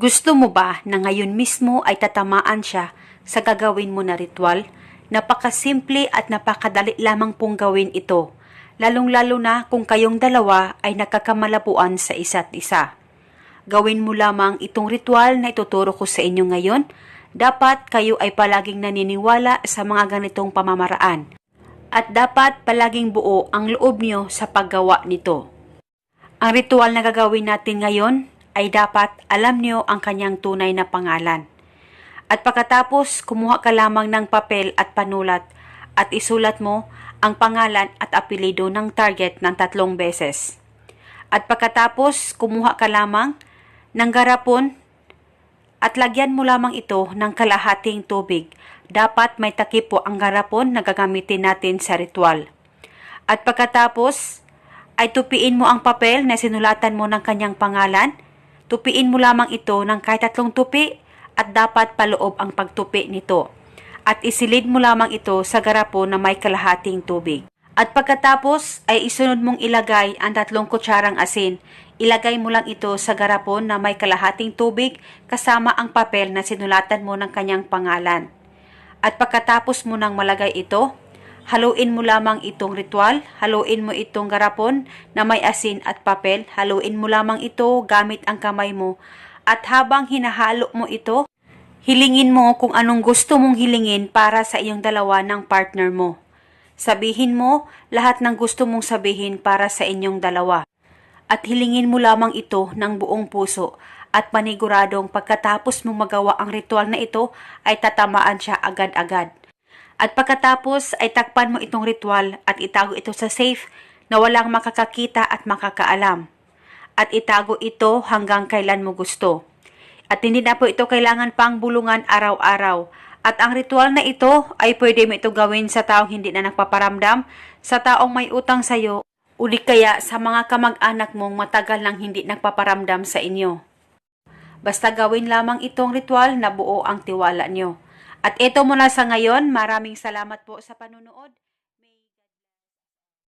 Gusto mo ba na ngayon mismo ay tatamaan siya sa gagawin mo na ritual? Napakasimple at napakadali lamang pong gawin ito, lalong-lalo na kung kayong dalawa ay nakakamalapuan sa isa't isa. Gawin mo lamang itong ritual na ituturo ko sa inyo ngayon. Dapat kayo ay palaging naniniwala sa mga ganitong pamamaraan. At dapat palaging buo ang loob nyo sa paggawa nito. Ang ritual na gagawin natin ngayon ay dapat alam nyo ang kanyang tunay na pangalan. At pagkatapos, kumuha ka lamang ng papel at panulat at isulat mo ang pangalan at apelido ng target ng tatlong beses. At pagkatapos, kumuha ka lamang ng garapon at lagyan mo lamang ito ng kalahating tubig. Dapat may takip po ang garapon na gagamitin natin sa ritual. At pagkatapos, ay tupiin mo ang papel na sinulatan mo ng kanyang pangalan. Tupiin mo lamang ito ng kahit tatlong tupi at dapat paloob ang pagtupi nito. At isilid mo lamang ito sa garapon na may kalahating tubig. At pagkatapos ay isunod mong ilagay ang tatlong kutsarang asin. Ilagay mo lang ito sa garapon na may kalahating tubig kasama ang papel na sinulatan mo ng kanyang pangalan. At pagkatapos mo nang malagay ito, haluin mo lamang itong ritual, haluin mo itong garapon na may asin at papel, haluin mo lamang ito gamit ang kamay mo. At habang hinahalo mo ito, hilingin mo kung anong gusto mong hilingin para sa iyong dalawa ng partner mo. Sabihin mo lahat ng gusto mong sabihin para sa inyong dalawa. At hilingin mo lamang ito ng buong puso at paniguradong pagkatapos mong magawa ang ritual na ito ay tatamaan siya agad-agad. At pagkatapos ay takpan mo itong ritual at itago ito sa safe na walang makakakita at makakaalam. At itago ito hanggang kailan mo gusto. At hindi na po ito kailangan pang bulungan araw-araw. At ang ritual na ito ay pwede mo ito gawin sa taong hindi na nagpaparamdam, sa taong may utang sa'yo, uli kaya sa mga kamag-anak mong matagal nang hindi nagpaparamdam sa inyo. Basta gawin lamang itong ritual na buo ang tiwala nyo. At ito muna sa ngayon, maraming salamat po sa panunood.